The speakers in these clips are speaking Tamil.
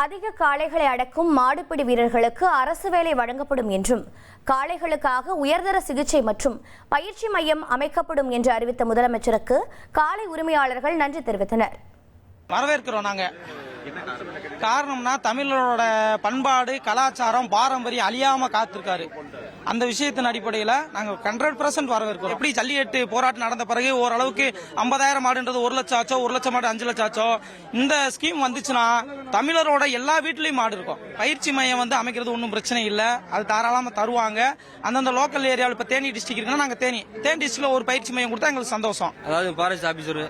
அதிக காளைகளை அடக்கும் மாடுபிடி வீரர்களுக்கு அரசு வேலை வழங்கப்படும் என்றும் காளைகளுக்காக உயர்தர சிகிச்சை மற்றும் பயிற்சி மையம் அமைக்கப்படும் என்று அறிவித்த முதலமைச்சருக்கு காளை உரிமையாளர்கள் நன்றி தெரிவித்தனர். வரவேற்கிறோம் நாங்க. காரணம்னா தமிழரோட பண்பாடு கலாச்சாரம் பாரம்பரியம் அழியாம காத்திருக்காரு. அந்த விஷயத்தின் அடிப்படையில் நாங்கள் ஹண்ட்ரட் பர்சன்ட் வரவேற்கிறோம். எப்படி ஜல்லிக்கட்டு போராட்டம் நடந்த பிறகு ஓரளவுக்கு ஐம்பதாயிரம் மாடுன்றது ஒரு லட்சம் ஆச்சோ ஒரு லட்சம் மாடு அஞ்சு லட்சம் ஆச்சோ இந்த ஸ்கீம் வந்துச்சுன்னா தமிழரோட எல்லா வீட்லயும் மாடு இருக்கும். பயிற்சி மையம் வந்து அமைக்கிறது ஒன்றும் பிரச்சனை இல்லை. அது தாராளமாக தருவாங்க. அந்தந்த லோக்கல் ஏரியாவில் இப்போ தேனி டிஸ்ட்ரிக்ட் இருக்குன்னா நாங்கள் தேனி. தேனி டிஸ்ட்ரிக்ட்ல ஒரு பயிற்சி மையம் கொடுத்தா எங்களுக்கு சந்தோஷம். அதாவது ஃபாரஸ்ட் ஆஃபீஸர்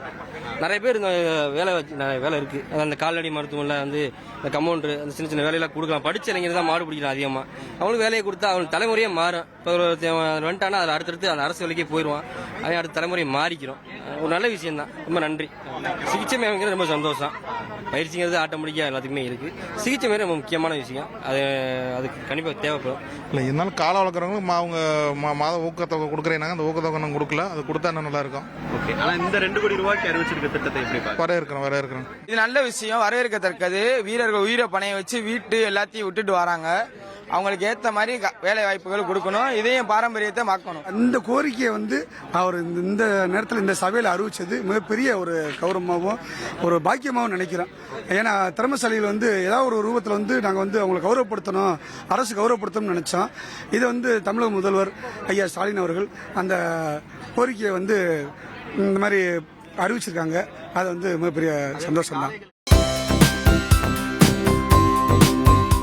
நிறைய பேர் இந்த வேலை வச்சு வேலை இருக்கு. அதாவது அந்த கால்நடை மருத்துவம்ல வந்து இந்த கம்பவுண்டர் அந்த சின்ன சின்ன வேலையெல்லாம் கொடுக்கலாம். படிச்சு இளைஞர் தான் மாடு பிடிக்கலாம் அதிகமாக அவங்களுக்கு வேலையை கொடுத்தா அவங்களுக்கு தலைமுறையே மாறும். இப்போ ஒரு வந்துட்டானா அதில் அடுத்தடுத்து அந்த அரசு வேலைக்கே போயிடுவான் அவன் அடுத்த தலைமுறை மாறிக்கிறோம். ஒரு நல்ல விஷயம் தான் ரொம்ப நன்றி. சிகிச்சை மையங்கிறது ரொம்ப சந்தோஷம். பயிற்சிங்கிறது ஆட்டோமேட்டிக்காக எல்லாத்துக்குமே இருக்கு. சிகிச்சை மையம் ரொம்ப முக்கியமான விஷயம். அது அதுக்கு கண்டிப்பாக தேவைப்படும். இல்லை இருந்தாலும் காலை வளர்க்குறவங்களுக்கு மா- அவங்க மா- மாத ஊக்கத்தொகை கொடுக்குறேனாங்க அந்த ஊக்கத்தொகை இன்னும் கொடுக்கல. அது கொடுத்தா இன்னும் நல்லா இருக்கும் ஓகே. ஆனா இந்த ரெண்டு கோடி ரூபாய்க்கு அறிவிச்சிருக்க திட்டத்தை எப்படி பாக்க வர இருக்கிறோம் வர இருக்கிறோம் இது நல்ல விஷயம். வரவேற்கத்தக்கது. வீரர்கள் உயிரை பணைய வச்சு வீட்டு எல்லாத்தையும் விட்டுட்டு வராங்க. அவங்களுக்கு ஏத்த மாதிரி க- வேலை வாய்ப்புகள் கொடுக்கணும். இதையும் பாரம்பரியத்தை மாக்கணும். இந்த கோரிக்கையை வந்து அவர் இந்த- இந்த நேரத்தில் இந்த சபையில் அறிவிச்சது மிகப்பெரிய ஒரு கௌரவமாகவும் ஒரு பாக்கியமாகவும் நினைக்கிறோம் ஏன்னா திறமசாலிகள் வந்து ஏதாவது ஒரு ரூபத்தில் வந்து நாங்கள் வந்து அவங்களை கௌரவப்படுத்தணும் அரசு கௌரவப்படுத்தணும்னு நினைச்சோம். இதை வந்து தமிழக முதல்வர் ஐயா ஸ்டாலின் அவர்கள் அந்த கோரிக்கையை வந்து இந்த மாதிரி அறிவிச்சிருக்காங்க. அது வந்து மிகப்பெரிய சந்தோஷம் தான்